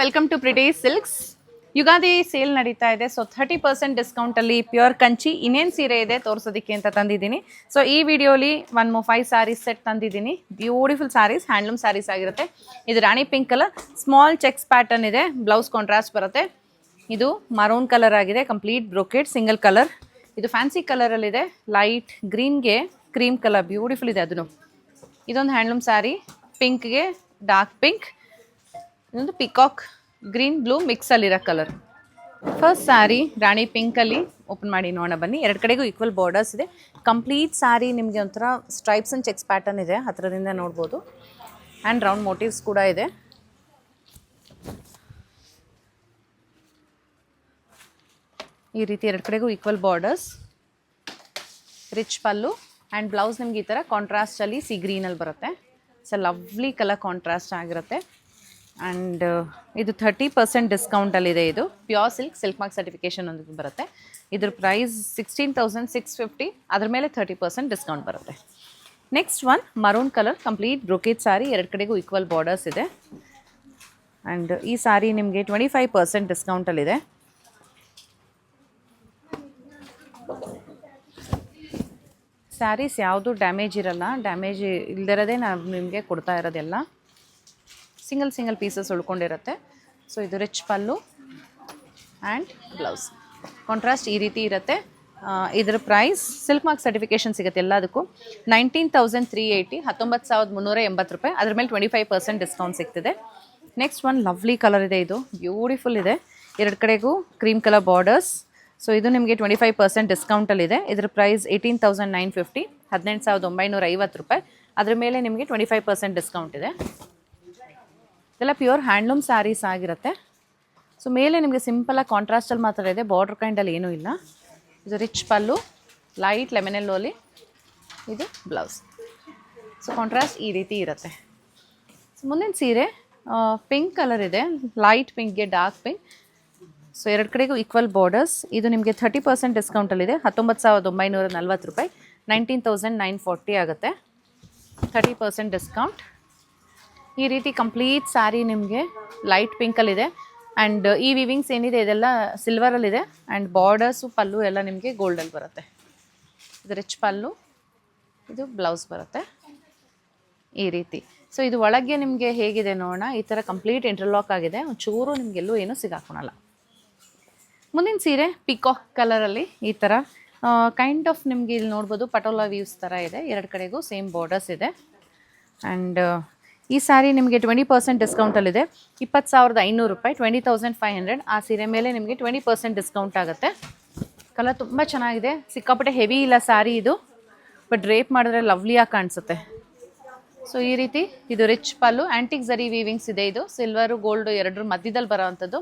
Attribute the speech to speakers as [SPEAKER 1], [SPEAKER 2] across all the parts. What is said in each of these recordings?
[SPEAKER 1] Welcome to pretty silks Ugadi sale ನಡೀತಾ ಇದೆ. So thirty percent ಡಿಸ್ಕೌಂಟಲ್ಲಿ ಪ್ಯೂರ್ ಕಂಚಿ, ಇನ್ನೇನು ಸೀರೆ ಇದೆ ತೋರಿಸೋದಕ್ಕೆ ಅಂತ ತಂದಿದ್ದೀನಿ. ಸೊ ಈ ವಿಡಿಯೋಲಿ ಒನ್ ಫೈವ್ ಸ್ಯಾರೀಸ್ ಸೆಟ್ ತಂದಿದ್ದೀನಿ. ಬ್ಯೂಟಿಫುಲ್ ಸ್ಯಾರೀಸ್ ಹ್ಯಾಂಡ್ಲೂಮ್ ಸ್ಯಾರೀಸ್ ಆಗಿರುತ್ತೆ. ಇದು rani pink colour small checks pattern ಇದೆ. ಬ್ಲೌಸ್ ಕಾಂಟ್ರಾಸ್ಟ್ ಬರುತ್ತೆ. ಇದು ಮರೂನ್ ಕಲರ್ ಆಗಿದೆ ಕಂಪ್ಲೀಟ್ ಬ್ರೋಕೆಟ್ ಸಿಂಗಲ್ ಕಲರ್ ಇದು ಫ್ಯಾನ್ಸಿ ಕಲರಲ್ಲಿದೆ ಲೈಟ್ ಗ್ರೀನ್ಗೆ ಕ್ರೀಮ್ ಕಲರ್ ಬ್ಯೂಟಿಫುಲ್ ಇದೆ ಅದನ್ನು ಇದೊಂದು ಹ್ಯಾಂಡ್ಲೂಮ್ ಸ್ಯಾರಿ ಪಿಂಕ್ಗೆ ಡಾರ್ಕ್ ಪಿಂಕ್ ಇದೊಂದು ಪಿಕಾಕ್ ಗ್ರೀನ್ ಬ್ಲೂ ಮಿಕ್ಸಲ್ಲಿರೋ ಕಲರ್ ಫಸ್ಟ್ ಸ್ಯಾರಿ ರಾಣಿ ಪಿಂಕಲ್ಲಿ ಓಪನ್ ಮಾಡಿ ನೋಡೋಣ ಬನ್ನಿ. ಎರಡು ಕಡೆಗೂ ಈಕ್ವಲ್ ಬಾರ್ಡರ್ಸ್ ಇದೆ. ಕಂಪ್ಲೀಟ್ ಸ್ಯಾರಿ ನಿಮಗೆ ಒಂಥರ ಸ್ಟ್ರೈಪ್ಸ್ ಆ್ಯಂಡ್ ಚೆಕ್ಸ್ ಪ್ಯಾಟರ್ನ್ ಇದೆ. ಹತ್ತಿರದಿಂದ ನೋಡ್ಬೋದು. ಆ್ಯಂಡ್ ರೌಂಡ್ ಮೋಟಿವ್ಸ್ ಕೂಡ ಇದೆ. ಈ ರೀತಿ ಎರಡು ಕಡೆಗೂ equal borders rich pallu. And blouse ನಿಮ್ಗೆ ಈ ಥರ ಕಾಂಟ್ರಾಸ್ಟಲ್ಲಿ ಸಿ ಗ್ರೀನಲ್ಲಿ ಬರುತ್ತೆ. ಸೊ ಲವ್ಲಿ ಕಲರ್ ಕಾಂಟ್ರಾಸ್ಟ್ ಆಗಿರುತ್ತೆ. ಆ್ಯಂಡ್ ಇದು ಥರ್ಟಿ ಪರ್ಸೆಂಟ್ ಡಿಸ್ಕೌಂಟಲ್ಲಿದೆ ಇದು pure silk silk mark certification ಒಂದು ಬರುತ್ತೆ. ಇದ್ರ price sixteen thousand six fifty ಅದ್ರ ಮೇಲೆ ಥರ್ಟಿ ಪರ್ಸೆಂಟ್ ಡಿಸ್ಕೌಂಟ್ ಬರುತ್ತೆ. Next one maroon colour complete brocade sari ಎರಡು ಕಡೆಗೂ ಈಕ್ವಲ್ ಬಾರ್ಡರ್ಸ್ ಇದೆ. ಆ್ಯಂಡ್ ಈ ಸಾರಿ ನಿಮಗೆ ಟ್ವೆಂಟಿ ಫೈವ್ ಪರ್ಸೆಂಟ್ ಡಿಸ್ಕೌಂಟಲ್ಲಿದೆ ಸ್ಯಾರೀಸ್ ಯಾವುದು ಡ್ಯಾಮೇಜ್ ಇರಲ್ಲ ಡ್ಯಾಮೇಜ್ ಇಲ್ದಿರೋದೇ ನಾವು ನಿಮಗೆ ಕೊಡ್ತಾ ಇರೋದೆಲ್ಲ. ಸಿಂಗಲ್ ಸಿಂಗಲ್ ಪೀಸಸ್ ಉಳ್ಕೊಂಡಿರುತ್ತೆ. ಸೊ ಇದು rich pallu and blouse contrast ಈ ರೀತಿ ಇರುತ್ತೆ. ಇದರ ಪ್ರೈಸ್ ಸಿಲ್ಕ್ ಮಾರ್ಕ್ ಸರ್ಟಿಫಿಕೇಷನ್ ಸಿಗುತ್ತೆ ಎಲ್ಲದಕ್ಕೂ. ನೈನ್ಟೀನ್ ತೌಸಂಡ್ ತ್ರೀ ಏಯ್ಟಿ ಹತ್ತೊಂಬತ್ತು ಸಾವಿರದ ಮುನ್ನೂರ ಎಂಬತ್ತು ರೂಪಾಯಿ. ಅದ್ರ ಮೇಲೆ ಟ್ವೆಂಟಿ ಫೈವ್ ಪರ್ಸೆಂಟ್ ಡಿಸ್ಕೌಂಟ್ ಸಿಗ್ತಿದೆ. ನೆಕ್ಸ್ಟ್ ಒನ್ ಲವ್ಲಿ ಕಲರ್ ಇದೆ ಇದು. ಬ್ಯೂಟಿಫುಲ್ ಇದೆ. ಎರಡು ಕಡೆಗೂ ಕ್ರೀಮ್ ಕಲರ್ ಬಾರ್ಡರ್ಸ್ ಸೊ ಇದು ನಿಮಗೆ ಟ್ವೆಂಟಿ ಫೈವ್ ಪರ್ಸೆಂಟ್ ಡಿಸ್ಕೌಂಟಲ್ಲಿದೆ ಇದ್ರ price eighteen thousand nine fifty ಹದಿನೆಂಟು ಸಾವಿರದ ಒಂಬೈನೂರ ಐವತ್ತು ರೂಪಾಯಿ. ಅದ್ರ ಮೇಲೆ ನಿಮಗೆ ಟ್ವೆಂಟಿ ಫೈವ್ ಪರ್ಸೆಂಟ್ ಡಿಸ್ಕೌಂಟ್ ಇದೆ. ಇದೆಲ್ಲ ಪ್ಯೂರ್ ಹ್ಯಾಂಡ್ಲೂಮ್ ಸ್ಯಾರೀಸ್ ಆಗಿರುತ್ತೆ. ಸೊ ಮೇಲೆ ನಿಮಗೆ ಸಿಂಪಲಾಗಿ ಕಾಂಟ್ರಾಸ್ಟಲ್ಲಿ ಮಾತ್ರ ಇದೆ. ಬಾರ್ಡ್ರ್ ಕೈಂಡಲ್ಲಿ ಏನೂ ಇಲ್ಲ. ಇದು ರಿಚ್ ಪಲ್ಲು ಲೈಟ್ ಲೆಮನೆಲ್ಲೋಲಿ ಇದು ಬ್ಲೌಸ್ ಸೊ ಕಾಂಟ್ರಾಸ್ಟ್ ಈ ರೀತಿ ಇರುತ್ತೆ. ಸೊ ಮುಂದಿನ ಸೀರೆ ಪಿಂಕ್ ಕಲರ್ ಇದೆ. ಲೈಟ್ ಪಿಂಕ್ಗೆ ಡಾರ್ಕ್ ಪಿಂಕ್ ಸೊ ಎರಡು ಕಡೆಗೂ ಈಕ್ವಲ್ ಬಾರ್ಡರ್ಸ್ ಇದು ನಿಮಗೆ ಥರ್ಟಿ ಪರ್ಸೆಂಟ್ ಡಿಸ್ಕೌಂಟಲ್ಲಿದೆ ಹತ್ತೊಂಬತ್ತು ಸಾವಿರದ ಒಂಬೈನೂರ ನಲ್ವತ್ತು ರೂಪಾಯಿ. ನೈನ್ಟೀನ್ ತೌಸಂಡ್ ನೈನ್ ಫಾರ್ಟಿ ಆಗುತ್ತೆ. ಥರ್ಟಿ ಪರ್ಸೆಂಟ್ ಡಿಸ್ಕೌಂಟ್ ಈ ರೀತಿ ಕಂಪ್ಲೀಟ್ ಸ್ಯಾರಿ ನಿಮಗೆ ಲೈಟ್ ಪಿಂಕಲ್ಲಿದೆ ಆ್ಯಂಡ್ ಈ ವಿವಿಂಗ್ಸ್ ಏನಿದೆ, ಇದೆಲ್ಲ ಸಿಲ್ವರಲ್ಲಿದೆ ಆ್ಯಂಡ್ ಬಾರ್ಡರ್ಸು ಪಲ್ಲು ಎಲ್ಲ ನಿಮಗೆ ಗೋಲ್ಡಲ್ಲಿ ಬರುತ್ತೆ. ಇದು ರಿಚ್ ಪಲ್ಲು, ಇದು ಬ್ಲೌಸ್ ಬರುತ್ತೆ. ಈ ರೀತಿ. ಸೊ ಇದು ಒಳಗೆ ನಿಮಗೆ ಹೇಗಿದೆ ನೋಡೋಣ. ಈ ಥರ ಕಂಪ್ಲೀಟ್ ಇಂಟರ್ಲಾಕ್ ಆಗಿದೆ. ಒಂಚೂರು ನಿಮಗೆಲ್ಲೂ ಏನೂ ಸಿಗಾಕೊಳಲ್ಲ. ಮುಂದಿನ ಸೀರೆ ಪಿಕಾಕ್ ಕಲರಲ್ಲಿ ಈ ಥರ ಕೈಂಡ್ ಆಫ್ ನಿಮಗೆ ಇಲ್ಲಿ ನೋಡ್ಬೋದು, ಪಟೋಲಾ ವ್ಯೂಸ್ ಥರ ಇದೆ. ಎರಡು ಕಡೆಗೂ ಸೇಮ್ ಬಾರ್ಡರ್ಸ್ ಇದೆ. ಆ್ಯಂಡ್ ಈ ಸ್ಯಾರಿ ನಿಮಗೆ ಟ್ವೆಂಟಿ ಪರ್ಸೆಂಟ್ ಡಿಸ್ಕೌಂಟಲ್ಲಿದೆ ಇಪ್ಪತ್ತು ಸಾವಿರದ ಐನೂರು ರೂಪಾಯಿ ಟ್ವೆಂಟಿ ತೌಸಂಡ್ ಫೈವ್ ಹಂಡ್ರೆಡ್ ಆ ಸೀರೆ ಮೇಲೆ ನಿಮಗೆ ಟ್ವೆಂಟಿ ಪರ್ಸೆಂಟ್ ಡಿಸ್ಕೌಂಟ್ ಆಗುತ್ತೆ. ಕಲರ್ ತುಂಬ ಚೆನ್ನಾಗಿದೆ. ಸಿಕ್ಕಾಪಟ್ಟೆ ಹೆವಿ ಇಲ್ಲ ಸ್ಯಾರಿ ಇದು. ಬಟ್ ರೇಪ್ ಮಾಡಿದ್ರೆ ಲವ್ಲಿಯಾಗಿ ಕಾಣಿಸುತ್ತೆ. ಸೊ ಈ ರೀತಿ ಇದು rich pallu. Antique zari weavings ಇದೆ ಇದು. ಸಿಲ್ವರು ಗೋಲ್ಡು ಎರಡರ ಮಧ್ಯದಲ್ಲಿ ಬರೋವಂಥದ್ದು.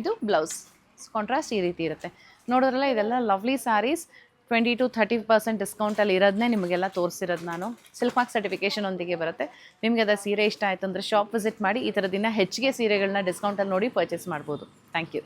[SPEAKER 1] ಇದು ಬ್ಲೌಸ್ ಕಾಂಟ್ರಾಸ್ಟ್ ಈ ರೀತಿ ಇರುತ್ತೆ. ನೋಡಿದ್ರಲ್ಲ, ಇದೆಲ್ಲ lovely saris twenty to thirty percent ಡಿಸ್ಕೌಂಟಲ್ಲಿ ಇರೋದನ್ನೇ ನಿಮಗೆಲ್ಲ ತೋರಿಸಿರೋದು ನಾನು. ಸಿಲ್ಕ್ ಮಾರ್ಕ್ ಸರ್ಟಿಫಿಕೇಷನ್ ಒಂದಿಗೆ ಬರುತ್ತೆ. ನಿಮಗೆ ಅದು ಸೀರೆ ಇಷ್ಟ ಆಯಿತು ಅಂದರೆ ಶಾಪ್ ವಿಸಿಟ್ ಮಾಡಿ ಈ ಥರದಿನ ಹೆಚ್ಚಿಗೆ ಸೀರೆಗಳನ್ನ ಡಿಸ್ಕೌಂಟಲ್ಲಿ ನೋಡಿ ಪರ್ಚೇಸ್ ಮಾಡ್ಬೋದು. Thank you